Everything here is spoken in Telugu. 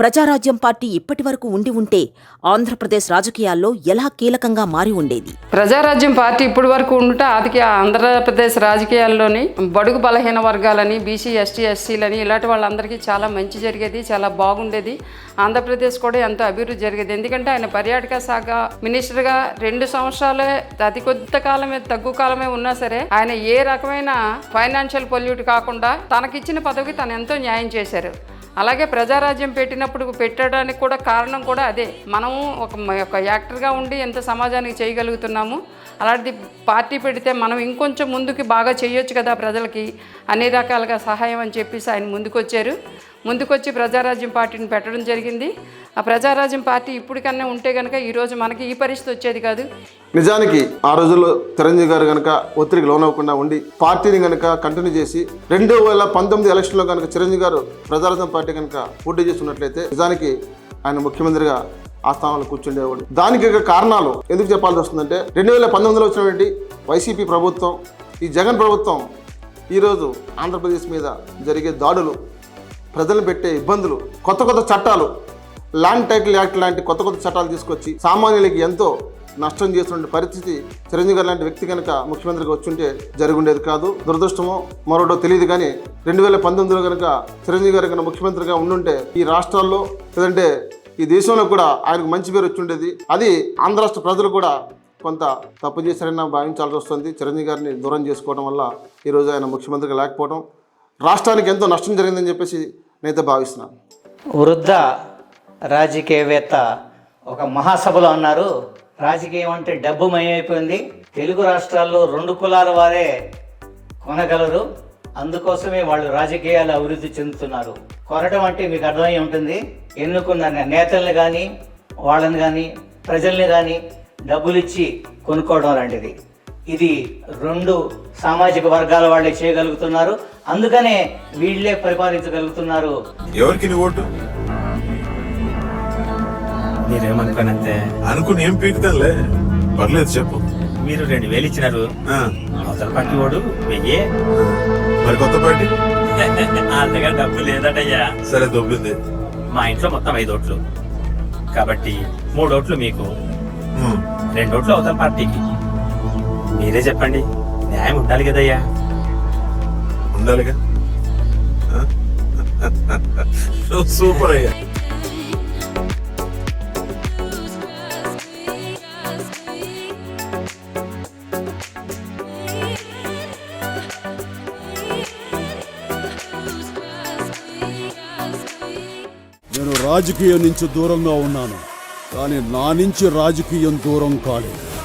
ప్రజారాజ్యం పార్టీ ఇప్పటి వరకు ఉండి ఉంటే ఆంధ్రప్రదేశ్ రాజకీయాల్లో ఎలా కీలకంగా మారి ఉండేది? ప్రజారాజ్యం పార్టీ ఇప్పటి వరకు ఉంటే అది ఆంధ్రప్రదేశ్ రాజకీయాల్లోని బడుగు బలహీన వర్గాలని బీసీ ఎస్టీ ఎస్సీలని ఇలాంటి వాళ్ళందరికీ చాలా మంచి జరిగేది చాలా బాగుండేది. ఆంధ్రప్రదేశ్ కూడా ఎంతో అభివృద్ధి జరిగేది. ఎందుకంటే ఆయన పర్యాటక శాఖ మినిస్టర్గా రెండు సంవత్సరాలే అతి కొద్ది కాలమే తక్కువ కాలమే ఉన్నా సరే ఆయన ఏ రకమైన ఫైనాన్షియల్ పొల్యూట్ కాకుండా తనకిచ్చిన పదవికి తను ఎంతో న్యాయం చేశారు. అలాగే ప్రజారాజ్యం పెట్టినప్పుడు పెట్టడానికి కూడా కారణం కూడా అదే. మనము ఒక ఒక యాక్టర్గా ఉండి ఎంత సమాజానికి చేయగలుగుతున్నాము అలాంటి పార్టీ పెడితే మనం ఇంకొంచెం ముందుకి బాగా చేయొచ్చు కదా ప్రజలకి అన్ని రకాలుగా సహాయం అని చెప్పేసి ఆయన ముందుకొచ్చారు. ముందుకొచ్చి ప్రజారాజ్యం పార్టీని పెట్టడం జరిగింది. ఆ ప్రజారాజ్యం పార్టీ ఇప్పటికన్నా ఉంటే కనుక ఈరోజు మనకి ఈ పరిస్థితి వచ్చేది కాదు. నిజానికి ఆ రోజుల్లో చిరంజీవి గారు కనుక ఒత్తిడికి లోనవ్వకుండా ఉండి పార్టీని కనుక కంటిన్యూ చేసి రెండు వేల పంతొమ్మిది ఎలక్షన్లో కనుక చిరంజీవి గారు ప్రజారాజ్యం పార్టీ కనుక పోటీ చేస్తున్నట్లయితే నిజానికి ఆయన ముఖ్యమంత్రిగా ఆ స్థానంలో కూర్చుండేవాడు. దానికి కారణాలు ఎందుకు చెప్పాల్సి వస్తుందంటే రెండు వేల పంతొమ్మిదిలో వచ్చినటువంటి వైసీపీ ప్రభుత్వం ఈ జగన్ ప్రభుత్వం ఈరోజు ఆంధ్రప్రదేశ్ మీద జరిగే దాడులు ప్రజలను పెట్టే ఇబ్బందులు కొత్త కొత్త చట్టాలు ల్యాండ్ టైటిల్ యాక్ట్ లాంటి కొత్త కొత్త చట్టాలు తీసుకొచ్చి సామాన్యులకి ఎంతో నష్టం చేస్తున్న పరిస్థితి చిరంజీవి గారు లాంటి వ్యక్తి కనుక ముఖ్యమంత్రిగా వచ్చుంటే జరుగుండేది కాదు. దురదృష్టమో మరోటో తెలియదు కానీ రెండు వేల పంతొమ్మిదిలో కనుక చిరంజీవి గారు కనుక ముఖ్యమంత్రిగా ఉండుంటే ఈ రాష్ట్రాల్లో లేదంటే ఈ దేశంలో కూడా ఆయనకు మంచి పేరు వచ్చి ఉండేది అది ఆంధ్ర రాష్ట్ర ప్రజలు కూడా కొంత తప్పు చేశారని భావించాల్సి వస్తుంది. చిరంజీవి గారిని దూరం చేసుకోవడం వల్ల ఈరోజు ఆయన ముఖ్యమంత్రిగా లేకపోవడం రాష్ట్రానికి ఎంతో నష్టం జరిగిందని చెప్పేసి నేనైతే భావిస్తున్నాను వృద్ధ రాజకీయవేత్త ఒక మహాసభలో అన్నారు రాజకీయం అంటే డబ్బు మయమైపోయింది. తెలుగు రాష్ట్రాల్లో రెండు కులాల వారే కొనగలరు. అందుకోసమే వాళ్ళు రాజకీయాలు అభివృద్ధి చెందుతున్నారు. కొనడం అంటే మీకు అర్థమై ఉంటుంది. ఎన్నుకున్న నేతల్ని కానీ వాళ్ళని కానీ ప్రజల్ని కానీ డబ్బులు ఇచ్చి కొనుక్కోవడం లాంటిది. ఇది రెండు సామాజిక వర్గాల వాళ్ళే చేయగలుగుతున్నారు. అందుకనే వీళ్ళే పరిపాలించగలుగుతున్నారు. ఎవరికి నీ ఓటు? మీరేమనుకోనంతే అనుకుని ఏం పీకుతానులే. పర్లేదు చెప్పు. మీరు రెండు వేలు ఇచ్చినారు. ఆ, అవతల పట్టి వాడు వెయ్యే. మరి కొత్త పార్టీ? అంతగా డబ్బు లేదటయ్యా. సరే దొబ్బింది. మా ఇంట్లో మొత్తం ఐదు ఓట్లు. కాబట్టి మూడు ఓట్లు మీకు. రెండు ఓట్లు అవతల పార్టీకి. మీరే చెప్పండి. న్యాయం ఉండాలి కదయ్యా. ఉండాలిగా? సూపర్ అయ్యా. నేను రాజకీయం నుంచి దూరంగా ఉన్నాను కానీ నా నుంచి రాజకీయం దూరం కాలేదు.